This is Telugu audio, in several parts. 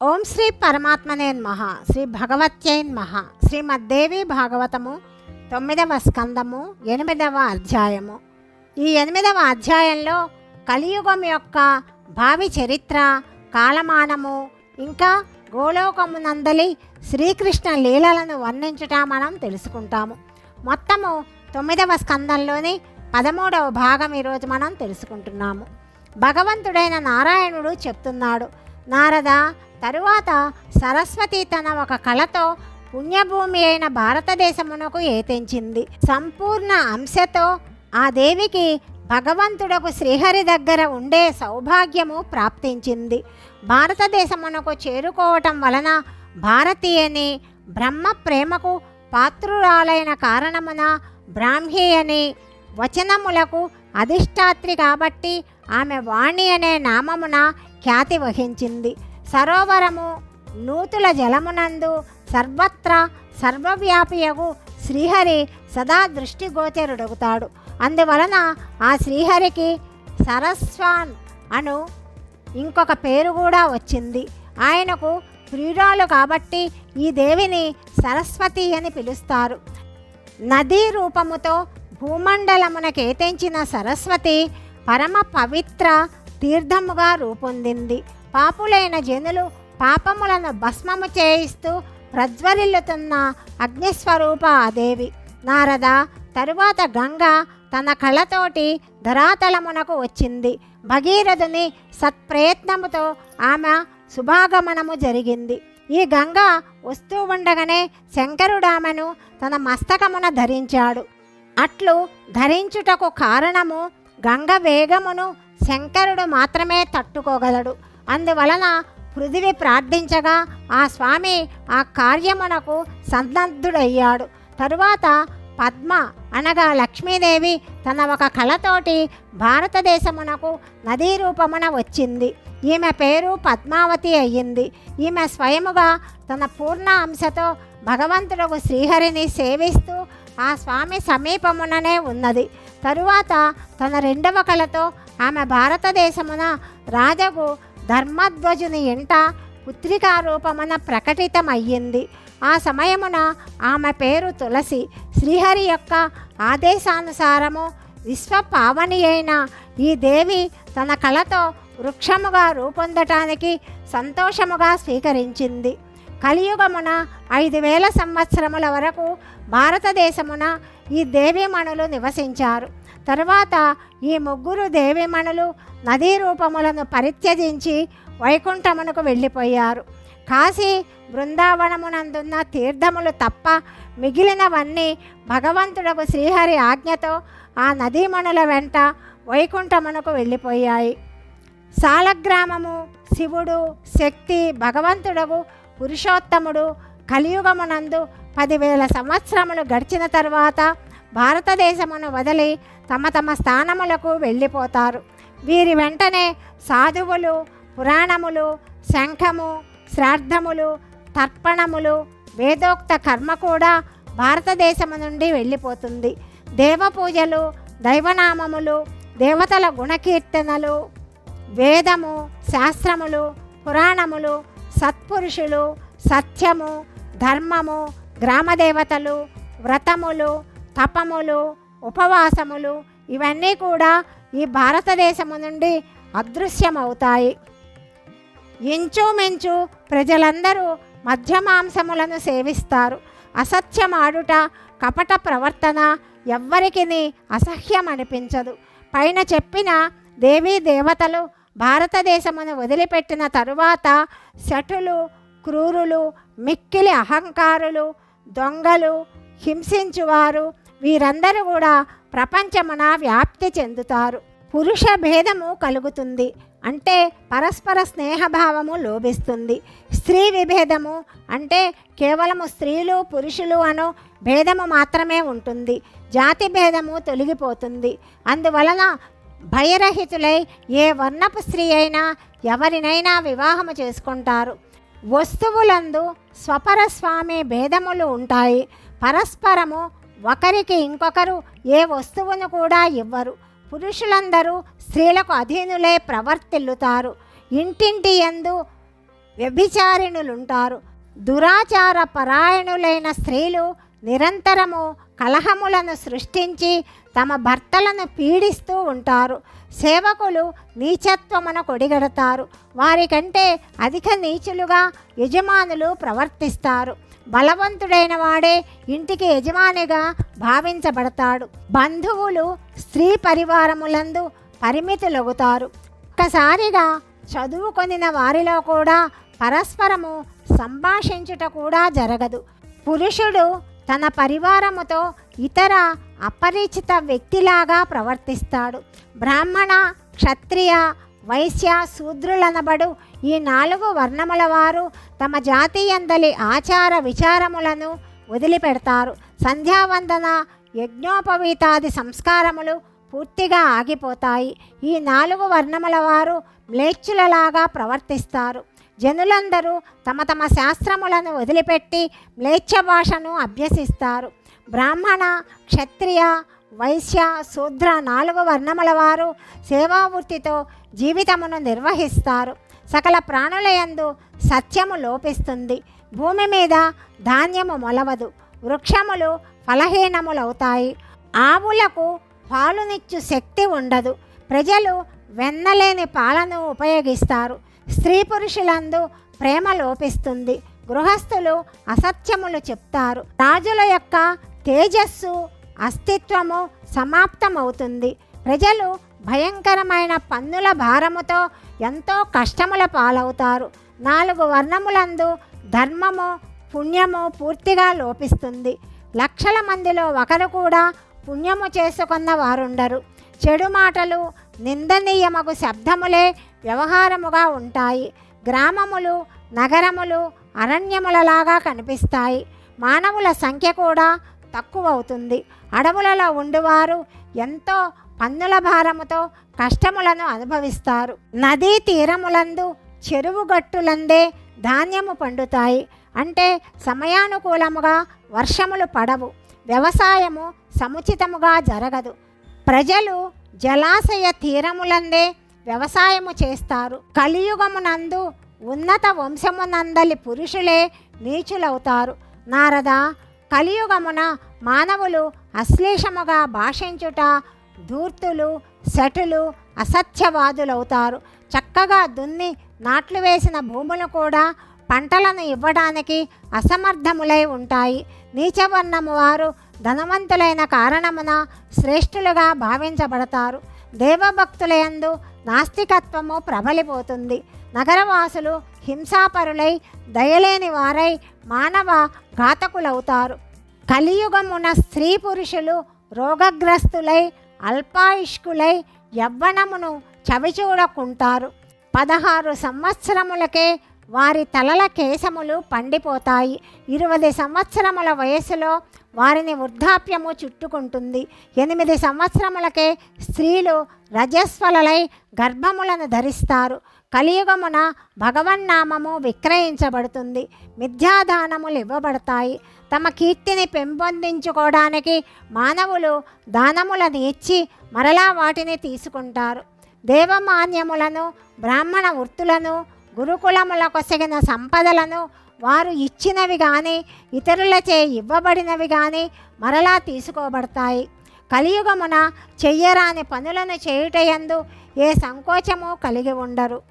ఓం శ్రీ పరమాత్మనే మహ శ్రీ భగవత్యైన్ మహ శ్రీమద్దేవి భాగవతము తొమ్మిదవ స్కందము ఎనిమిదవ అధ్యాయము. ఈ ఎనిమిదవ అధ్యాయంలో కలియుగం యొక్క భావి చరిత్ర కాలమానము ఇంకా గోలోకమునందలి శ్రీకృష్ణ లీలలను వర్ణించుట మనం తెలుసుకుంటాము. మొత్తము తొమ్మిదవ స్కందంలోని పదమూడవ భాగం ఈరోజు మనం తెలుసుకుంటున్నాము. భగవంతుడైన నారాయణుడు చెప్తున్నాడు నారద తరువాత సరస్వతి తన ఒక కళతో పుణ్యభూమి అయిన భారతదేశమునకు ఏతెంచింది. సంపూర్ణ అంశతో ఆ దేవికి భగవంతుడకు శ్రీహరి దగ్గర ఉండే సౌభాగ్యము ప్రాప్తించింది. భారతదేశమునకు చేరుకోవటం వలన భారతీయని బ్రహ్మ ప్రేమకు పాత్రురాలైన కారణమున బ్రాహ్మి అని వచనములకు అధిష్టాత్రి కాబట్టి ఆమె వాణి అనే నామమున ఖ్యాతి వహించింది. సరోవరము నూతుల జలమునందు సర్వత్రా సర్వవ్యాపియగు శ్రీహరి సదా దృష్టిగోచరుడవుతాడు అందువలన ఆ శ్రీహరికి సరస్వాన్ అను ఇంకొక పేరు కూడా వచ్చింది. ఆయనకు ప్రియురాలు కాబట్టి ఈ దేవిని సరస్వతి అని పిలుస్తారు. నదీ రూపముతో భూమండలమున కేతించిన సరస్వతి పరమ పవిత్ర తీర్థముగా రూపొందింది. పాపులైన జనులు పాపములను భస్మము చేయిస్తూ ప్రజ్వరిల్లుతున్న అగ్నిస్వరూప దేవి నారద తరువాత గంగ తన కళ్ళతోటి ధరాతలమునకు వచ్చింది. భగీరథుని సత్ప్రయత్నముతో ఆమె శుభాగమనము జరిగింది. ఈ గంగ వస్తూ ఉండగానే శంకరుడామెను తన మస్తకమున ధరించాడు. అట్లు ధరించుటకు కారణము గంగ వేగమును శంకరుడు మాత్రమే తట్టుకోగలడు. అందువలన పృథివి ప్రార్థించగా ఆ స్వామి ఆ కార్యమునకు సన్నద్ధుడయ్యాడు. తరువాత పద్మ అనగా లక్ష్మీదేవి తన ఒక కళతోటి భారతదేశమునకు నదీ రూపమున వచ్చింది. ఈమె పేరు పద్మావతి అయ్యింది. ఈమె స్వయముగా తన పూర్ణ అంశతో భగవంతుడు శ్రీహరిని సేవిస్తూ ఆ స్వామి సమీపముననే ఉన్నది. తరువాత తన రెండవ కళతో ఆమె భారతదేశమున రాజగు ధర్మధ్వజుని ఇంట పుత్రికా రూపమున ప్రకటితమయ్యింది. ఆ సమయమున ఆమె పేరు తులసి. శ్రీహరి యొక్క ఆదేశానుసారము విశ్వపావని అయిన ఈ దేవి తన కళతో వృక్షముగా రూపొందటానికి సంతోషముగా స్వీకరించింది. కలియుగమున ఐదు వేల సంవత్సరముల వరకు భారతదేశమున ఈ దేవీమణులు నివసించారు. తరువాత ఈ ముగ్గురు దేవిమణులు నదీ రూపములను పరిత్యజించి వైకుంఠమునకు వెళ్ళిపోయారు. కాశీ బృందావనమునందున్న తీర్థములు తప్ప మిగిలినవన్నీ భగవంతుడకు శ్రీహరి ఆజ్ఞతో ఆ నదీమణుల వెంట వైకుంఠమునకు వెళ్ళిపోయాయి. సాలగ్రామము శివుడు శక్తి భగవంతుడకు పురుషోత్తముడు కలియుగమునందు పదివేల సంవత్సరములు గడిచిన తర్వాత భారతదేశమును వదిలి తమ తమ స్థానములకు వెళ్ళిపోతారు. వీరి వెంటనే సాధువులు పురాణములు శంఖము శ్రాద్ధములు తర్పణములు వేదోక్త కర్మ కూడా భారతదేశము నుండి వెళ్ళిపోతుంది. దేవపూజలు దైవనామములు దేవతల గుణకీర్తనలు వేదము శాస్త్రములు పురాణములు సత్పురుషులు సత్యము ధర్మము గ్రామదేవతలు వ్రతములు తపములు ఉపవాసములు ఇవన్నీ కూడా ఈ భారతదేశము నుండి అదృశ్యమవుతాయి. ఇంచుమించు ప్రజలందరూ మధ్యమాంసములను సేవిస్తారు. అసత్యమాడుట కపట ప్రవర్తన ఎవ్వరికి అసహ్యం అనిపించదు పైన చెప్పిన దేవీ దేవతలు భారతదేశమును వదిలిపెట్టిన తరువాత శటులు క్రూరులు మిక్కిలి అహంకారులు దొంగలు హింసించువారు వీరందరూ కూడా ప్రపంచమున వ్యాప్తి చెందుతారు. పురుష భేదము కలుగుతుంది. అంటే పరస్పర స్నేహభావము లోభిస్తుంది. స్త్రీ విభేదము అంటే కేవలము స్త్రీలు పురుషులు అను భేదము మాత్రమే ఉంటుంది. జాతి భేదము తొలగిపోతుంది. అందువలన భయరహితులై ఏ వర్ణపు స్త్రీ అయినా ఎవరినైనా వివాహము చేసుకుంటారు. వస్తువులందు స్వపరస్వామి భేదములు ఉంటాయి. పరస్పరము ఒకరికి ఇంకొకరు ఏ వస్తువును కూడా ఇవ్వరు. పురుషులందరూ స్త్రీలకు అధీనులే ప్రవర్తిల్లుతారు. ఇంటింటి యందు వ్యభిచారిణులుంటారు. దురాచార పరాయణులైన స్త్రీలు నిరంతరము కలహములను సృష్టించి తమ భర్తలను పీడిస్తూ ఉంటారు. సేవకులు నీచత్వమున కొడిగడతారు. వారికంటే అధిక నీచులుగా యజమానులు ప్రవర్తిస్తారు. బలవంతుడైన వాడే ఇంటికి యజమానిగా భావించబడతాడు. బంధువులు స్త్రీ పరివారములందు పరిమితులవుతారు ఒక్కసారిగా చదువుకొనిన వారిలో కూడా పరస్పరము సంభాషించుట కూడా జరగదు. పురుషుడు తన పరివారముతో ఇతర అపరిచిత వ్యక్తిలాగా ప్రవర్తిస్తాడు. బ్రాహ్మణ క్షత్రియ వైశ్య శూద్రులనబడు ఈ నాలుగు వర్ణముల వారు తమ జాతీయందలి ఆచార విచారములను వదిలిపెడతారు. సంధ్యావందన యజ్ఞోపవీతాది సంస్కారములు పూర్తిగా ఆగిపోతాయి. ఈ నాలుగు వర్ణముల వారు మ్లేచ్చులలాగా ప్రవర్తిస్తారు. జనులందరూ తమ తమ శాస్త్రములను వదిలిపెట్టి మ్లేచ్ఛ భాషను అభ్యసిస్తారు. బ్రాహ్మణ క్షత్రియ వైశ్య శూద్ర నాలుగు వర్ణముల వారు సేవావృత్తితో జీవితమును నిర్వహిస్తారు. సకల ప్రాణులయందు సత్యము లోపిస్తుంది. భూమి మీద ధాన్యము మొలవదు. వృక్షములు ఫలహీనములవుతాయి. ఆవులకు పాలునిచ్చు శక్తి ఉండదు. ప్రజలు వెన్నలేని పాలను ఉపయోగిస్తారు. స్త్రీ పురుషులందు ప్రేమ లోపిస్తుంది. గృహస్థులు అసత్యములు చెప్తారు. రాజుల యొక్క తేజస్సు అస్తిత్వము సమాప్తమవుతుంది. ప్రజలు భయంకరమైన పన్నుల భారముతో ఎంతో కష్టముల పాలవుతారు. నాలుగు వర్ణములందు ధర్మము పుణ్యము పూర్తిగా లోపిస్తుంది. లక్షల మందిలో ఒకరు కూడా పుణ్యము చేసుకున్న వారుండరు. చెడు మాటలు నిందనీయమగు శబ్దములే వ్యవహారముగా ఉంటాయి. గ్రామములు నగరములు అరణ్యములలాగా కనిపిస్తాయి. మానవుల సంఖ్య కూడా తక్కువవుతుంది. అడవులలో ఉండువారు ఎంతో పన్నుల భారముతో కష్టములను అనుభవిస్తారు. నదీ తీరములందు చెరువు గట్టులందే ధాన్యము పండుతాయి. అంటే సమయానుకూలముగా వర్షములు పడవు. వ్యవసాయము సముచితముగా జరగదు. ప్రజలు జలాశయ తీరములందే వ్యవసాయము చేస్తారు. కలియుగమునందు ఉన్నత వంశమునందలి పురుషులే నీచులవుతారు. నారద కలియుగమున మానవులు అశ్లేషముగా భాషించుట ధూర్తులు శటులు అసత్యవాదులవుతారు చక్కగా దున్ని నాట్లు వేసిన భూములు కూడా పంటలను ఇవ్వడానికి అసమర్థములై ఉంటాయి. నీచవర్ణము వారు ధనవంతులైన కారణమున శ్రేష్ఠులుగా భావించబడతారు. దేవభక్తులయందు నాస్తికత్వము ప్రబలిపోతుంది. నగరవాసులు హింసాపరులై దయలేని వారై మానవ ఘాతకులవుతారు. కలియుగమున స్త్రీ పురుషులు రోగగ్రస్తులై అల్పాయుష్కులై యవ్వనమును చవిచూడకుంటారు. పదహారు సంవత్సరములకే వారి తలల కేశములు పండిపోతాయి. ఇరవై సంవత్సరముల వయసులో వారిని వృద్ధాప్యము చుట్టుకుంటుంది. ఎనిమిది సంవత్సరములకే స్త్రీలు రజస్వలలై గర్భములను ధరిస్తారు. కలియుగమున భగవన్నామము విక్రయించబడుతుంది. మిథ్యాదానములు ఇవ్వబడతాయి. తమ కీర్తిని పెంపొందించుకోవడానికి మానవులు దానములను ఇచ్చి మరలా వాటిని తీసుకుంటారు. దేవమాన్యములను బ్రాహ్మణ వృత్తులను గురుకులముల కొసగిన సంపదలను వారు ఇచ్చినవి కానీ ఇతరులచే ఇవ్వబడినవి కానీ మరలా తీసుకోబడతాయి. కలియుగమున చెయ్యరాని పనులను చేయుటయందు ఏ సంకోచము కలిగి ఉండరు.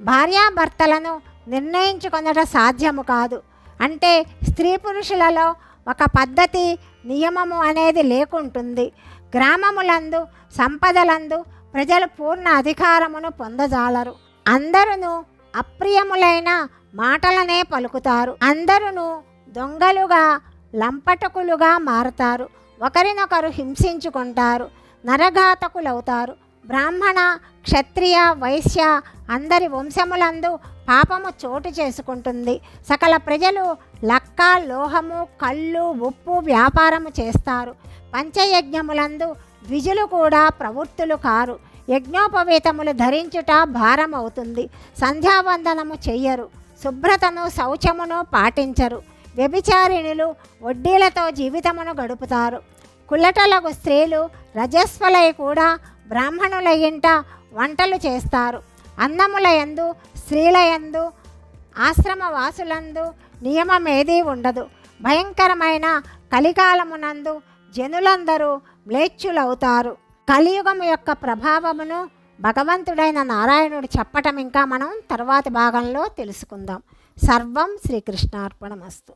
భార్యాభర్తలను నిర్ణయించుకొనట సాధ్యము కాదు. అంటే స్త్రీ పురుషులలో ఒక పద్ధతి నియమము అనేది లేకుంటుంది. గ్రామములందు సంపదలందు ప్రజలు పూర్ణ అధికారమును పొందజాలరు. అందరూ అప్రియములైన మాటలనే పలుకుతారు. అందరూ దొంగలుగా లంపటకులుగా మారతారు. ఒకరినొకరు హింసించుకుంటారు. నరఘాతకులవుతారు. బ్రాహ్మణ క్షత్రియ వైశ్య అందరి వంశములందు పాపము చోటు చేసుకుంటుంది. సకల ప్రజలు లక్క లోహము కళ్ళు ఉప్పు వ్యాపారము చేస్తారు. పంచయజ్ఞములందు విజులు కూడా ప్రవృత్తులు కారు. యజ్ఞోపవేతములు ధరించుట భారం అవుతుంది సంధ్యావందనము చెయ్యరు. శుభ్రతను శౌచమును పాటించరు. వ్యభిచారిణులు వడ్డీలతో జీవితమును గడుపుతారు. కుల్లటలకు స్త్రీలు రజస్వలై కూడా బ్రాహ్మణుల ఇంట వంటలు చేస్తారు. అన్నముల యందు స్త్రీల యందు ఆశ్రమవాసులందు నియమమేదీ నియమం ఏదీ ఉండదు. భయంకరమైన కలికాలమునందు జనులందరూ మ్లేచ్చులవుతారు కలియుగం యొక్క ప్రభావమును భగవంతుడైన నారాయణుడు చెప్పటం ఇంకా మనం తర్వాతి భాగంలో తెలుసుకుందాం. సర్వం శ్రీకృష్ణార్పణమస్తు.